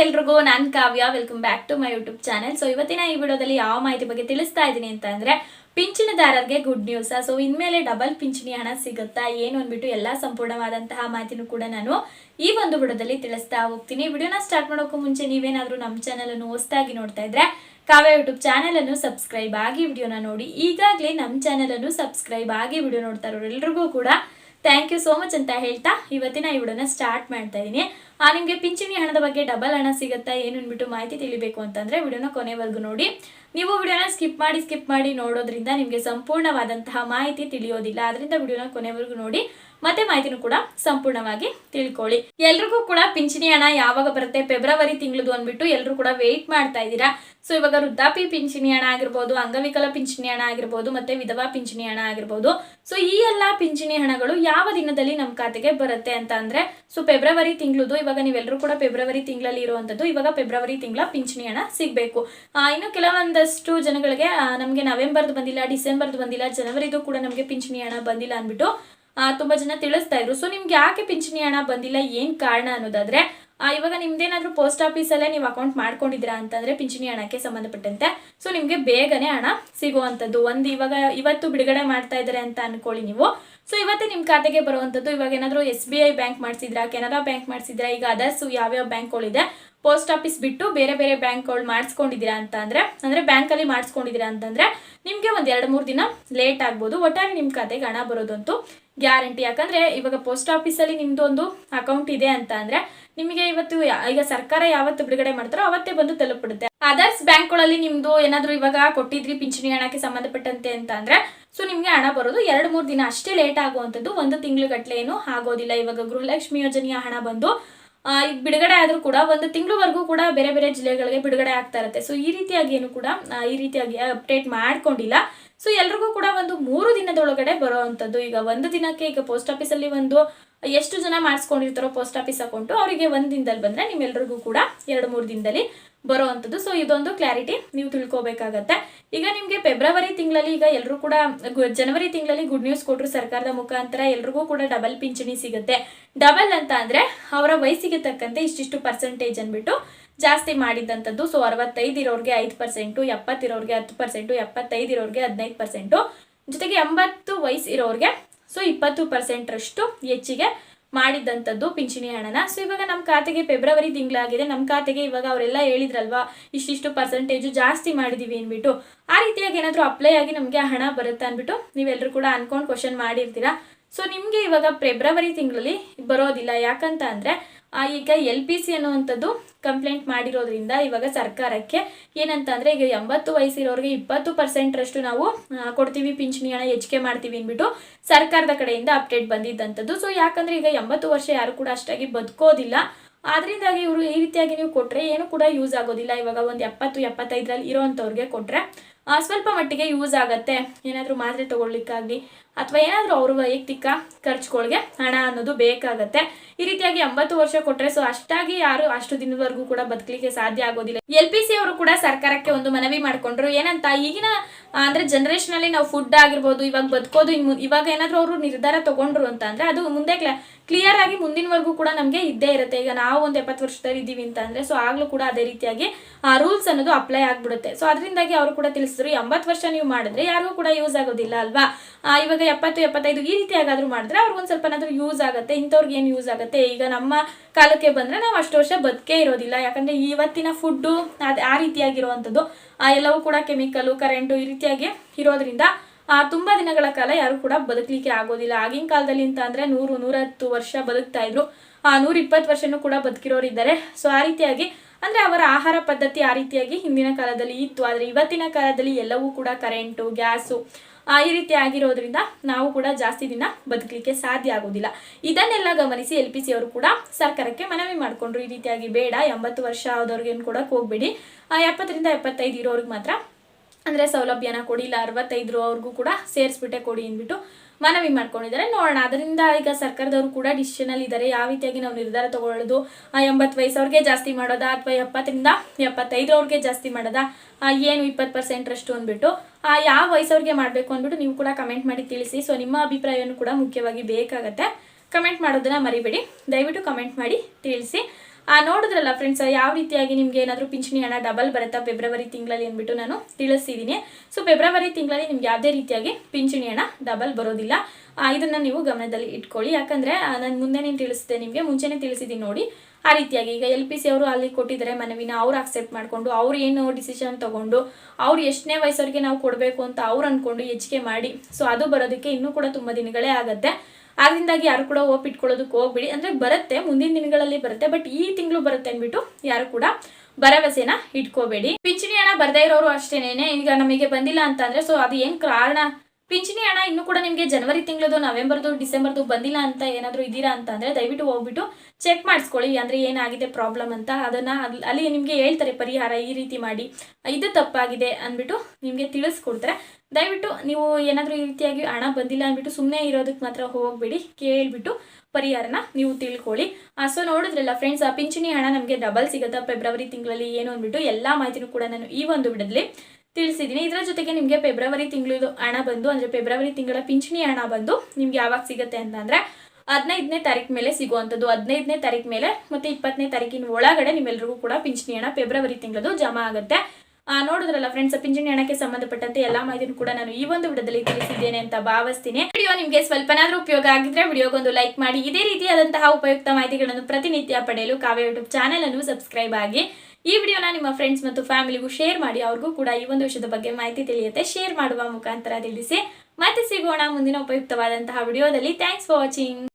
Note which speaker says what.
Speaker 1: ಎಲ್ರಿಗೂ, ನಾನು Kavya welcome back to my YouTube channel so ಇವತ್ತಿನ ಈ ವಿಡಿಯೋದಲ್ಲಿ ಯಾವ ಮಾಹಿತಿ ಬಗ್ಗೆ ತಿಳಿಸ್ತಾ ಇದ್ದೀನಿ ಅಂತ ಅಂದ್ರೆ, ಪಿಂಚಣಿದಾರರಿಗೆ ಗುಡ್ ನ್ಯೂಸ್ ಸೊ ಇನ್ಮೇಲೆ ಡಬಲ್ ಪಿಂಚಣಿ ಹಣ ಸಿಗುತ್ತಾ ಏನು ಅಂದ್ಬಿಟ್ಟು ಎಲ್ಲ ಸಂಪೂರ್ಣವಾದಂತಹ ಮಾಹಿತಿನೂ ಕೂಡ ನಾನು ಈ ಒಂದು ವಿಡಿಯೋದಲ್ಲಿ ತಿಳಿಸ್ತಾ ಹೋಗ್ತೀನಿ. ವಿಡಿಯೋನ ಸ್ಟಾರ್ಟ್ ಮಾಡೋಕ್ಕೂ ಮುಂಚೆ ನೀವೇನಾದ್ರೂ ನಮ್ಮ ಚಾನಲ್ ಅನ್ನು ಹೊಸದಾಗಿ ನೋಡ್ತಾ ಇದ್ರೆ, ಕಾವ್ಯ ಯೂಟ್ಯೂಬ್ ಚಾನೆಲ್ ಅನ್ನು ಸಬ್ಸ್ಕ್ರೈಬ್ ಆಗಿ ವಿಡಿಯೋನ ನೋಡಿ. ಈಗಾಗಲೇ ನಮ್ಮ ಚಾನೆಲ್ ಅನ್ನು ಸಬ್ಸ್ಕ್ರೈಬ್ ಆಗಿ ವಿಡಿಯೋ ನೋಡ್ತಾ ಇರೋರು ಎಲ್ರಿಗೂ ಕೂಡ ಥ್ಯಾಂಕ್ ಯು ಸೋ ಮಚ್ ಅಂತ ಹೇಳ್ತಾ ಇವತ್ತಿನ ಈ ವಿಡಿಯೋನ ಸ್ಟಾರ್ಟ್ ಮಾಡ್ತಾ ಇದ್ದೀನಿ. ನಿಮಗೆ ಪಿಂಚಣಿ ಹಣದ ಬಗ್ಗೆ ಡಬಲ್ ಹಣ ಸಿಗುತ್ತಾ ಏನು ಅಂದ್ಬಿಟ್ಟು ಮಾಹಿತಿ ತಿಳಿಬೇಕು ಅಂತಂದ್ರೆ ವಿಡಿಯೋನ ಕೊನೆವರೆಗೂ ನೋಡಿ. ನೀವು ವಿಡಿಯೋನ ಸ್ಕಿಪ್ ಮಾಡಿ ಸ್ಕಿಪ್ ಮಾಡಿ ನೋಡೋದ್ರಿಂದ ನಿಮಗೆ ಸಂಪೂರ್ಣವಾದಂತಹ ಮಾಹಿತಿ ತಿಳಿಯೋದಿಲ್ಲ. ಅದರಿಂದ ವಿಡಿಯೋನ ಕೊನೆವರೆಗೂ ನೋಡಿ. ಮತ್ತೆ ಮಾಹಿತಿನೂ ಕೂಡ ಸಂಪೂರ್ಣವಾಗಿ ತಿಳ್ಕೊಳ್ಳಿ. ಎಲ್ರಿಗೂ ಕೂಡ ಪಿಂಚಣಿ ಹಣ ಯಾವಾಗ ಬರುತ್ತೆ? ಫೆಬ್ರವರಿ ತಿಂಗಳದು ಅಂದ್ಬಿಟ್ಟು ಎಲ್ಲರೂ ಕೂಡ ವೇಟ್ ಮಾಡ್ತಾ ಇದ್ದೀರಾ? ಸೊ ಇವಾಗ ವೃದ್ಧಾಪಿ ಪಿಂಚಣಿ ಹಣ ಆಗಿರ್ಬೋದು, ಅಂಗವಿಕಲ ಪಿಂಚಣಿ ಹಣ ಆಗಿರ್ಬೋದು, ಮತ್ತೆ ವಿಧವಾ ಪಿಂಚಣಿ ಹಣ ಆಗಿರ್ಬೋದು. ಸೊ ಈ ಎಲ್ಲ ಪಿಂಚಣಿ ಹಣಗಳು ಯಾವ ದಿನದಲ್ಲಿ ನಮ್ಮ ಖಾತೆಗೆ ಬರುತ್ತೆ ಅಂತ ಅಂದ್ರೆ ಸೊ ಫೆಬ್ರವರಿ ತಿಂಗಳದು ಇವಾಗ ನೀವೆಲ್ಲರೂ ಕೂಡ ಫೆಬ್ರವರಿ ತಿಂಗಳಲ್ಲಿ ಇರುವಂತದ್ದು, ಇವಾಗ ಫೆಬ್ರವರಿ ತಿಂಗಳ ಪಿಂಚಣಿ ಹಣ ಸಿಗಬೇಕು. ಇನ್ನು ಕೆಲವೊಂದಷ್ಟು ಜನಗಳಿಗೆ ನಮಗೆ ನವೆಂಬರ್ದು ಬಂದಿಲ್ಲ ಡಿಸೆಂಬರ್ದು ಬಂದಿಲ್ಲ ಜನವರಿದು ಕೂಡ ನಮಗೆ ಪಿಂಚಣಿ ಹಣ ಬಂದಿಲ್ಲ ಅಂದ್ಬಿಟ್ಟು ತುಂಬ ಜನ ತಿಳಿಸ್ತಾ ಇದ್ರು. ಸೊ ನಿಮ್ಗೆ ಯಾಕೆ ಪಿಂಚಣಿ ಹಣ ಬಂದಿಲ್ಲ? ಏನ್ ಕಾರಣ ಅನ್ನೋದಾದ್ರೆ ಇವಾಗ ನಿಮ್ದೇನಾದ್ರೂ ಪೋಸ್ಟ್ ಆಫೀಸಲ್ಲೇ ನೀವು ಅಕೌಂಟ್ ಮಾಡ್ಕೊಂಡಿದ್ದೀರಾ ಅಂತಂದ್ರೆ ಪಿಂಚಣಿ ಹಣಕ್ಕೆ ಸಂಬಂಧಪಟ್ಟಂತೆ. ಸೊ ನಿಮ್ಗೆ ಬೇಗನೆ ಹಣ ಸಿಗುವಂಥದ್ದು ಒಂದು ಇವಾಗ ಇವತ್ತು ಬಿಡುಗಡೆ ಮಾಡ್ತಾ ಇದ್ದಾರೆ ಅಂತ ಅನ್ಕೊಳ್ಳಿ ನೀವು. ಸೊ ಇವತ್ತೇ ನಿಮ್ಮ ಖಾತೆಗೆ ಬರುವಂಥದ್ದು ಇವಾಗ ಏನಾದರೂ ಎಸ್ ಬಿ ಐ ಬ್ಯಾಂಕ್ ಮಾಡಿಸಿದ್ರ, ಕೆನರಾ ಬ್ಯಾಂಕ್ ಮಾಡಿಸಿದ್ರಾ, ಈಗ ಅದರ್ಸ್ ಯಾವ್ಯಾವ ಬ್ಯಾಂಕ್ಗಳಿದೆ ಪೋಸ್ಟ್ ಆಫೀಸ್ ಬಿಟ್ಟು ಬೇರೆ ಬೇರೆ ಬ್ಯಾಂಕ್ಗಳು ಮಾಡಿಸ್ಕೊಂಡಿದ್ದೀರಾ ಅಂತ ಅಂದ್ರೆ ಅಂದ್ರೆ ಬ್ಯಾಂಕಲ್ಲಿ ಮಾಡಿಸ್ಕೊಂಡಿದ್ದೀರಾ ಅಂತಂದ್ರೆ ನಿಮಗೆ ಒಂದು ಎರಡು ಮೂರು ದಿನ ಲೇಟ್ ಆಗ್ಬೋದು. ಒಟ್ಟಾರೆ ನಿಮ್ಮ ಖಾತೆಗೆ ಹಣ ಬರೋದಂತೂ ಗ್ಯಾರಂಟಿ. ಯಾಕಂದ್ರೆ ಇವಾಗ ಪೋಸ್ಟ್ ಆಫೀಸಲ್ಲಿ ನಿಮ್ದು ಒಂದು ಅಕೌಂಟ್ ಇದೆ ಅಂತ ಅಂದ್ರೆ ನಿಮಗೆ ಇವತ್ತು ಈಗ ಸರ್ಕಾರ ಯಾವತ್ತು ಬಿಡುಗಡೆ ಮಾಡ್ತಾರೋ ಅವತ್ತೇ ಬಂದು ತಲುಪಿಡುತ್ತೆ. ಅದರ್ಸ್ ಬ್ಯಾಂಕ್ಗಳಲ್ಲಿ ನಿಮ್ದು ಏನಾದ್ರು ಇವಾಗ ಕೊಟ್ಟಿದ್ರಿ ಪಿಂಚಣಿ ಹಣಕ್ಕೆ ಸಂಬಂಧಪಟ್ಟಂತೆ ಅಂತ ಅಂದ್ರೆ, ಸೊ ನಿಮ್ಗೆ ಹಣ ಬರೋದು ಎರಡು ಮೂರು ದಿನ ಅಷ್ಟೇ ಲೇಟ್ ಆಗುವಂಥದ್ದು ಒಂದು ತಿಂಗಳು ಗಟ್ಟಲೆ ಏನು ಆಗೋದಿಲ್ಲ. ಇವಾಗ ಗೃಹಲಕ್ಷ್ಮಿ ಯೋಜನೆಯ ಹಣ ಬಂದು ಈಗ ಬಿಡುಗಡೆ ಆದ್ರೂ ಕೂಡ ಒಂದು ತಿಂಗಳವರೆಗೂ ಕೂಡ ಬೇರೆ ಬೇರೆ ಜಿಲ್ಲೆಗಳಿಗೆ ಬಿಡುಗಡೆ ಆಗ್ತಾ ಇರುತ್ತೆ. ಸೊ ಈ ರೀತಿಯಾಗಿ ಏನು ಕೂಡ ಈ ರೀತಿಯಾಗಿ ಅಪ್ಡೇಟ್ ಮಾಡ್ಕೊಂಡಿಲ್ಲ. ಸೊ ಎಲ್ರಿಗೂ ಕೂಡ ಒಂದು ಮೂರು ದಿನದೊಳಗಡೆ ಬರುವಂಥದ್ದು. ಈಗ ಒಂದು ದಿನಕ್ಕೆ ಈಗ ಪೋಸ್ಟ್ ಆಫೀಸಲ್ಲಿ ಒಂದು ಎಷ್ಟು ಜನ ಮಾಡಿಸ್ಕೊಂಡಿರ್ತಾರೋ ಪೋಸ್ಟ್ ಆಫೀಸ್ ಅಕೌಂಟು ಅವರಿಗೆ ಒಂದು ದಿನದಲ್ಲಿ ಬಂದರೆ ನಿಮ್ಮೆಲ್ಲರಿಗೂ ಕೂಡ ಎರಡು ಮೂರು ದಿನದಲ್ಲಿ ಬರುವಂಥದ್ದು ಸೊ ಇದೊಂದು ಕ್ಲಾರಿಟಿ ನೀವು ತಿಳ್ಕೊಬೇಕಾಗತ್ತೆ. ಈಗ ನಿಮಗೆ ಫೆಬ್ರವರಿ ತಿಂಗಳಲ್ಲಿ ಈಗ ಎಲ್ಲರೂ ಕೂಡ ಜನವರಿ ತಿಂಗಳಲ್ಲಿ ಗುಡ್ ನ್ಯೂಸ್ ಕೊಟ್ಟರು ಸರ್ಕಾರದ ಮುಖಾಂತರ ಎಲ್ರಿಗೂ ಕೂಡ ಡಬಲ್ ಪಿಂಚಣಿ ಸಿಗುತ್ತೆ. ಡಬಲ್ ಅಂತ ಅಂದರೆ ಅವರ ವಯಸ್ಸಿಗೆ ತಕ್ಕಂತೆ ಇಷ್ಟಿಷ್ಟು ಪರ್ಸೆಂಟೇಜ್ ಅಂದ್ಬಿಟ್ಟು ಜಾಸ್ತಿ ಮಾಡಿದಂಥದ್ದು. ಸೊ ಅರವತ್ತೈದು ಇರೋರಿಗೆ ಐದು ಪರ್ಸೆಂಟು ಎಪ್ಪತ್ತಿರೋರಿಗೆ ಹತ್ತು ಪರ್ಸೆಂಟು ಎಪ್ಪತ್ತೈದು ಇರೋರಿಗೆ ಹದಿನೈದು ಪರ್ಸೆಂಟು ಜೊತೆಗೆ ಎಂಬತ್ತು ವಯಸ್ಸು ಇರೋರಿಗೆ ಸೊ ಇಪ್ಪತ್ತು ಪರ್ಸೆಂಟ್ರಷ್ಟು ಹೆಚ್ಚಿಗೆ ಮಾಡಿದ್ದಂಥದ್ದು ಪಿಂಚಣಿ ಹಣನ. ಸೊ ಇವಾಗ ನಮ್ಮ ಖಾತೆಗೆ ಫೆಬ್ರವರಿ ತಿಂಗಳಾಗಿದೆ. ನಮ್ಮ ಖಾತೆಗೆ ಇವಾಗ ಅವರೆಲ್ಲ ಹೇಳಿದ್ರಲ್ವಾ, ಇಷ್ಟಿಷ್ಟು ಪರ್ಸೆಂಟೇಜು ಜಾಸ್ತಿ ಮಾಡಿದ್ದೀವಿ ಅಂದ್ಬಿಟ್ಟು. ಆ ರೀತಿಯಾಗಿ ಏನಾದರೂ ಅಪ್ಲೈ ಆಗಿ ನಮಗೆ ಹಣ ಬರುತ್ತೆ ಅಂದ್ಬಿಟ್ಟು ನೀವೆಲ್ಲರೂ ಕೂಡ ಅನ್ಕೊಂಡು ಕ್ವಶನ್ ಮಾಡಿರ್ತೀರಾ? ಸೊ ನಿಮಗೆ ಇವಾಗ ಫೆಬ್ರವರಿ ತಿಂಗಳಲ್ಲಿ ಬರೋದಿಲ್ಲ. ಯಾಕಂತ ಅಂದರೆ ಈಗ ಎಲ್ ಪಿ ಸಿ ಅನ್ನುವಂಥದ್ದು ಕಂಪ್ಲೇಂಟ್ ಮಾಡಿರೋದ್ರಿಂದ ಇವಾಗ ಸರ್ಕಾರಕ್ಕೆ ಏನಂತ ಅಂದರೆ ಈಗ ಎಂಬತ್ತು ವಯಸ್ಸಿರೋರಿಗೆ ಇಪ್ಪತ್ತು ಪರ್ಸೆಂಟ್ರಷ್ಟು ನಾವು ಕೊಡ್ತೀವಿ, ಪಿಂಚಣಿ ಹಣ ಹೆಚ್ಚಿಗೆ ಮಾಡ್ತೀವಿ ಅಂದ್ಬಿಟ್ಟು ಸರ್ಕಾರದ ಕಡೆಯಿಂದ ಅಪ್ಡೇಟ್ ಬಂದಿದ್ದಂಥದ್ದು. ಸೊ ಯಾಕಂದರೆ ಈಗ ಎಂಬತ್ತು ವರ್ಷ ಯಾರು ಕೂಡ ಅಷ್ಟಾಗಿ ಬದುಕೋದಿಲ್ಲ. ಆದ್ರಿಂದಾಗಿ ಇವರು ಈ ರೀತಿಯಾಗಿ ನೀವು ಕೊಟ್ಟರೆ ಏನು ಕೂಡ ಯೂಸ್ ಆಗೋದಿಲ್ಲ. ಇವಾಗ ಒಂದು ಎಪ್ಪತ್ತು, ಎಪ್ಪತ್ತೈದರಲ್ಲಿ ಇರೋವಂಥವ್ರಿಗೆ ಕೊಟ್ಟರೆ ಸ್ವಲ್ಪ ಮಟ್ಟಿಗೆ ಯೂಸ್ ಆಗತ್ತೆ. ಏನಾದರೂ ಮಾತ್ರೆ ತಗೊಳ್ಲಿಕ್ಕಾಗಲಿ ಅಥವಾ ಏನಾದರೂ ಅವ್ರ ವೈಯಕ್ತಿಕ ಖರ್ಚುಗಳಿಗೆ ಹಣ ಅನ್ನೋದು ಬೇಕಾಗತ್ತೆ. ಈ ರೀತಿಯಾಗಿ ಎಂಬತ್ತು ವರ್ಷ ಕೊಟ್ಟರೆ ಸೊ ಅಷ್ಟಾಗಿ ಯಾರು ಅಷ್ಟು ದಿನದವರೆಗೂ ಕೂಡ ಬದುಕಲಿಕ್ಕೆ ಸಾಧ್ಯ ಆಗೋದಿಲ್ಲ. ಎಲ್ ಪಿ ಸಿ ಅವರು ಕೂಡ ಸರ್ಕಾರಕ್ಕೆ ಒಂದು ಮನವಿ ಮಾಡ್ಕೊಂಡ್ರು. ಏನಂತ, ಈಗಿನ ಅಂದ್ರೆ ಜನರೇಷನ್ ಅಲ್ಲಿ ನಾವು ಫುಡ್ ಆಗಿರ್ಬೋದು, ಇವಾಗ ಬದುಕೋದು ಇವಾಗ ಏನಾದ್ರು ಅವರು ನಿರ್ಧಾರ ತಗೊಂಡ್ರು ಅಂತ ಅಂದ್ರೆ ಅದು ಮುಂದೆ ಕ್ಲಿಯರ್ ಆಗಿ ಮುಂದಿನವರೆಗೂ ಕೂಡ ನಮಗೆ ಇದ್ದೇ ಇರುತ್ತೆ. ಈಗ ನಾವು ಒಂದು ಎಪ್ಪತ್ತು ವರ್ಷದಲ್ಲಿ ಇದ್ದೀವಿ ಅಂತ ಅಂದರೆ ಸೊ ಆಗಲೂ ಕೂಡ ಅದೇ ರೀತಿಯಾಗಿ, ಆ ರೂಲ್ಸ್ ಅನ್ನೋದು ಅಪ್ಲೈ ಆಗಿಬಿಡುತ್ತೆ. ಸೊ ಅದರಿಂದಾಗಿ ಅವರು ಕೂಡ ತಿಳಿಸಿದ್ರು ಎಂಬತ್ತು ವರ್ಷ ನೀವು ಮಾಡಿದ್ರೆ ಯಾರಿಗೂ ಕೂಡ ಯೂಸ್ ಆಗೋದಿಲ್ಲ ಅಲ್ವಾ? ಇವಾಗ ಎಪ್ಪತ್ತು, ಎಪ್ಪತ್ತೈದು ಈ ರೀತಿ ಆದರೂ ಮಾಡಿದ್ರೆ ಅವ್ರಿಗೆ ಒಂದು ಸ್ವಲ್ಪನಾದ್ರೂ ಯೂಸ್ ಆಗುತ್ತೆ, ಇಂಥವ್ರಿಗೆ ಏನು ಯೂಸ್ ಆಗುತ್ತೆ? ಈಗ ನಮ್ಮ ಕಾಲಕ್ಕೆ ಬಂದರೆ ನಾವು ಅಷ್ಟು ವರ್ಷ ಬದುಕೇ ಇರೋದಿಲ್ಲ. ಯಾಕಂದರೆ ಇವತ್ತಿನ ಫುಡ್ಡು ಅದು ಆ ರೀತಿಯಾಗಿರುವಂಥದ್ದು ಎಲ್ಲವೂ ಕೂಡ ಕೆಮಿಕಲು ಕರೆಂಟು ಈ ರೀತಿಯಾಗಿ ಇರೋದ್ರಿಂದ ತುಂಬಾ ದಿನಗಳ ಕಾಲ ಯಾರು ಕೂಡ ಬದುಕಲಿಕ್ಕೆ ಆಗೋದಿಲ್ಲ. ಆಗಿನ ಕಾಲದಲ್ಲಿ ಅಂತ ಅಂದ್ರೆ ನೂರು ನೂರತ್ತು ವರ್ಷ ಬದುಕ್ತಾ ಇದ್ರು. ಆ ನೂರ ಇಪ್ಪತ್ತು ವರ್ಷನೂ ಕೂಡ ಬದುಕಿರೋರು ಇದ್ದಾರೆ. ಸೊ ಆ ರೀತಿಯಾಗಿ ಅಂದ್ರೆ ಅವರ ಆಹಾರ ಪದ್ಧತಿ ಆ ರೀತಿಯಾಗಿ ಹಿಂದಿನ ಕಾಲದಲ್ಲಿ ಇತ್ತು. ಆದ್ರೆ ಇವತ್ತಿನ ಕಾಲದಲ್ಲಿ ಎಲ್ಲವೂ ಕೂಡ ಕರೆಂಟು ಗ್ಯಾಸು ಆ, ಈ ರೀತಿ ಆಗಿರೋದ್ರಿಂದ ನಾವು ಕೂಡ ಜಾಸ್ತಿ ದಿನ ಬದುಕಲಿಕ್ಕೆ ಸಾಧ್ಯ ಆಗೋದಿಲ್ಲ. ಇದನ್ನೆಲ್ಲ ಗಮನಿಸಿ ಎಲ್ ಪಿ ಸಿ ಅವರು ಕೂಡ ಸರ್ಕಾರಕ್ಕೆ ಮನವಿ ಮಾಡಿಕೊಂಡ್ರು. ಈ ರೀತಿಯಾಗಿ ಬೇಡ ಎಂಬತ್ತು ವರ್ಷ ಆದವ್ರಿಗೇನು ಕೂಡ ಹೋಗ್ಬೇಡಿ. ಎಪ್ಪತ್ತರಿಂದ ಎಪ್ಪತ್ತೈದು ಇರೋರಿಗೆ ಮಾತ್ರ ಅಂದರೆ ಸೌಲಭ್ಯನ ಕೊಡಿ ಇಲ್ಲ ಅರವತ್ತೈದು ಅವ್ರಿಗೂ ಕೂಡ ಸೇರಿಸ್ಬಿಟ್ಟೆ ಕೊಡಿ ಅಂದ್ಬಿಟ್ಟು ಮನವಿ ಮಾಡ್ಕೊಂಡಿದ್ದಾರೆ. ನೋಡೋಣ. ಅದರಿಂದ ಈಗ ಸರ್ಕಾರದವರು ಕೂಡ ಡಿಸಿಷನ್ ಅಲ್ಲಿ ಇದ್ದಾರೆ. ಯಾವ ರೀತಿಯಾಗಿ ನಾವು ನಿರ್ಧಾರ ತಗೊಳ್ಳೋದು? ಎಂಬತ್ತು ವಯಸ್ಸವ್ರಿಗೆ ಜಾಸ್ತಿ ಮಾಡೋದಾ? ಅಥವಾ ಎಪ್ಪತ್ತರಿಂದ ಎಪ್ಪತ್ತೈದರವ್ರಿಗೆ ಜಾಸ್ತಿ ಮಾಡೋದಾ? ಏನು ಇಪ್ಪತ್ತು ಪರ್ಸೆಂಟ್ರಷ್ಟು ಅಂದ್ಬಿಟ್ಟು ಯಾವ ವಯಸ್ಸವ್ರಿಗೆ ಮಾಡಬೇಕು ಅಂದ್ಬಿಟ್ಟು ನೀವು ಕೂಡ ಕಮೆಂಟ್ ಮಾಡಿ ತಿಳಿಸಿ. ಸೊ ನಿಮ್ಮ ಅಭಿಪ್ರಾಯವನ್ನು ಕೂಡ ಮುಖ್ಯವಾಗಿ ಬೇಕಾಗತ್ತೆ. ಕಮೆಂಟ್ ಮಾಡೋದನ್ನ ಮರಿಬೇಡಿ. ದಯವಿಟ್ಟು ಕಮೆಂಟ್ ಮಾಡಿ ತಿಳಿಸಿ. ನೋಡಿದ್ರಲ್ಲ ಫ್ರೆಂಡ್ಸ್ ಯಾವ ರೀತಿಯಾಗಿ ನಿಮ್ಗೆ ಏನಾದರೂ ಪಿಂಚಣಿ ಹಣ ಡಬಲ್ ಬರುತ್ತಾ? ಫೆಬ್ರವರಿ ತಿಂಗಳಲ್ಲಿ ಅಂದ್ಬಿಟ್ಟು ನಾನು ತಿಳಿಸಿದ್ದೀನಿ ಸೊ ಫೆಬ್ರವರಿ ತಿಂಗಳಲ್ಲಿ ನಿಮ್ಗೆ ಯಾವುದೇ ರೀತಿಯಾಗಿ ಪಿಂಚಣಿ ಹಣ ಡಬಲ್ ಬರೋದಿಲ್ಲ. ಇದನ್ನು ಇದನ್ನ ನೀವು ಗಮನದಲ್ಲಿ ಇಟ್ಕೊಳ್ಳಿ. ಯಾಕಂದ್ರೆ ನಾನು ಮುಂದೆನೇ ತಿಳಿಸಿದೆ, ನಿಮಗೆ ಮುಂಚೆನೇ ತಿಳಿಸಿದ್ದೀನಿ ನೋಡಿ. ಆ ರೀತಿಯಾಗಿ ಈಗ ಎಲ್ ಪಿ ಸಿ ಅವರು ಅಲ್ಲಿ ಕೊಟ್ಟಿದ್ದಾರೆ ಮನವಿನ, ಅವ್ರು ಅಕ್ಸೆಪ್ಟ್ ಮಾಡಿಕೊಂಡು, ಅವ್ರು ಏನು ಡಿಸಿಷನ್ ತಗೊಂಡು, ಅವ್ರು ಎಷ್ಟನೇ ವಯಸ್ಸವರೆಗೆ ನಾವು ಕೊಡಬೇಕು ಅಂತ ಅವ್ರು ಅಂದ್ಕೊಂಡು ಹೆಚ್ಚಿಗೆ ಮಾಡಿ. ಸೊ ಅದು ಬರೋದಕ್ಕೆ ಇನ್ನೂ ಕೂಡ ತುಂಬ ದಿನಗಳೇ ಆಗುತ್ತೆ. ಆದ್ರಿಂದಾಗಿ ಯಾರು ಕೂಡ ಓಪ್ ಇಟ್ಕೊಳ್ಳೋದಕ್ಕೆ ಹೋಗ್ಬಿಡಿ. ಅಂದ್ರೆ ಬರುತ್ತೆ, ಮುಂದಿನ ದಿನಗಳಲ್ಲಿ ಬರುತ್ತೆ ಬಟ್ ಈ ತಿಂಗಳು ಬರುತ್ತೆ ಅಂದ್ಬಿಟ್ಟು ಯಾರು ಕೂಡ ಭರವಸೆನ ಇಟ್ಕೋಬೇಡಿ. ಪಿಂಚಣಿ ಹಣ ಬರ್ದೇ ಇರೋರು ಅಷ್ಟೇನೆ ಈಗ ನಮಗೆ ಬಂದಿಲ್ಲ ಅಂತ ಅಂದ್ರೆ ಸೊ ಅದು ಏನ್ ಕಾರಣ? ಪಿಂಚಣಿ ಹಣ ಇನ್ನು ಕೂಡ ನಿಮಗೆ ಜನವರಿ ತಿಂಗಳದು, ನವೆಂಬರ್ದು, ಡಿಸೆಂಬರ್ದು ಬಂದಿಲ್ಲ ಅಂತ ಏನಾದರೂ ಇದ್ದೀರಾ ಅಂತ ಅಂದರೆ ದಯವಿಟ್ಟು ಹೋಗ್ಬಿಟ್ಟು ಚೆಕ್ ಮಾಡಿಸ್ಕೊಳ್ಳಿ. ಅಂದರೆ ಏನಾಗಿದೆ ಪ್ರಾಬ್ಲಮ್ ಅಂತ ಅದನ್ನು ಅಲ್- ಅಲ್ಲಿ ನಿಮಗೆ ಹೇಳ್ತಾರೆ ಪರಿಹಾರ ಈ ರೀತಿ ಮಾಡಿ, ಇದು ತಪ್ಪಾಗಿದೆ ಅಂದ್ಬಿಟ್ಟು ನಿಮಗೆ ತಿಳಿಸ್ಕೊಡ್ತಾರೆ. ದಯವಿಟ್ಟು ನೀವು ಏನಾದರೂ ಈ ರೀತಿಯಾಗಿ ಹಣ ಬಂದಿಲ್ಲ ಅಂದ್ಬಿಟ್ಟು ಸುಮ್ಮನೆ ಇರೋದಕ್ಕೆ ಮಾತ್ರ ಹೋಗ್ಬೇಡಿ. ಕೇಳಿಬಿಟ್ಟು ಪರಿಹಾರನ ನೀವು ತಿಳ್ಕೊಳ್ಳಿ. ಸೊ ನೋಡಿದ್ರಲ್ಲ ಫ್ರೆಂಡ್ಸ್ ಆ ಪಿಂಚಣಿ ಹಣ ನಮಗೆ ಡಬಲ್ ಸಿಗುತ್ತಾ ಫೆಬ್ರವರಿ ತಿಂಗಳಲ್ಲಿ ಏನು ಅಂದ್ಬಿಟ್ಟು ಎಲ್ಲ ಮಾಹಿತಿನೂ ಕೂಡ ನಾನು ಈ ಒಂದು ವಿಡದಲ್ಲಿ ತಿಳಿಸಿದ್ದೀನಿ. ಇದರ ಜೊತೆಗೆ ನಿಮಗೆ ಫೆಬ್ರವರಿ ತಿಂಗಳದು ಹಣ ಬಂದು, ಅಂದರೆ ಫೆಬ್ರವರಿ ತಿಂಗಳ ಪಿಂಚಣಿ ಹಣ ಬಂದು ನಿಮ್ಗೆ ಯಾವಾಗ ಸಿಗುತ್ತೆ ಅಂತಂದರೆ ಹದಿನೈದನೇ ತಾರೀಕು ಮೇಲೆ ಸಿಗುವಂಥದ್ದು. ಹದಿನೈದನೇ ತಾರೀಕು ಮೇಲೆ ಮತ್ತು ಇಪ್ಪತ್ತನೇ ತಾರೀಕಿನ ಒಳಗಡೆ ನಿಮ್ಮೆಲ್ಲರಿಗೂ ಕೂಡ ಪಿಂಚಣಿ ಹಣ ಫೆಬ್ರವರಿ ತಿಂಗಳದು ಜಮಾ ಆಗುತ್ತೆ. ನೋಡಿದ್ರಲ್ಲ ಫ್ರೆಂಡ್ಸ್ ಪಿಂಚಣಿ ಹಣಕ್ಕೆ ಸಂಬಂಧಪಟ್ಟಂತೆ ಎಲ್ಲಾ ಮಾಹಿತಿನೂ ಕೂಡ ನಾನು ಈ ಒಂದು ವಿಡಿಯೋದಲ್ಲಿ ತಿಳಿಸಿದ್ದೇನೆ ಅಂತ ಭಾವಿಸ್ತೀನಿ. ವಿಡಿಯೋ ನಿಮಗೆ ಸ್ವಲ್ಪನಾದ್ರೂ ಉಪಯೋಗ ಆಗಿದ್ರೆ ವಿಡಿಯೋಗೊಂದು ಲೈಕ್ ಮಾಡಿ. ಇದೇ ರೀತಿಯಾದಂತಹ ಉಪಯುಕ್ತ ಮಾಹಿತಿಗಳನ್ನು ಪ್ರತಿನಿತ್ಯ ಪಡೆಯಲು ಕಾವ್ಯ ಯೂಟ್ಯೂಬ್ ಚಾನೆಲ್ ಅನ್ನು ಸಬ್ಸ್ಕ್ರೈಬ್ ಆಗಿ. ಈ ವಿಡಿಯೋನ ನಿಮ್ಮ ಫ್ರೆಂಡ್ಸ್ ಮತ್ತು ಫ್ಯಾಮಿಲಿಗೂ ಶೇರ್ ಮಾಡಿ. ಅವ್ರಿಗೂ ಕೂಡ ಈ ಒಂದು ವಿಷಯದ ಬಗ್ಗೆ ಮಾಹಿತಿ ತಿಳಿಯುತ್ತೆ. ಶೇರ್ ಮಾಡುವ ಮುಖಾಂತರ ತಿಳಿಸಿ. ಮತ್ತೆ ಸಿಗೋಣ ಮುಂದಿನ ಉಪಯುಕ್ತವಾದಂತಹ ವಿಡಿಯೋದಲ್ಲಿ. Thanks for watching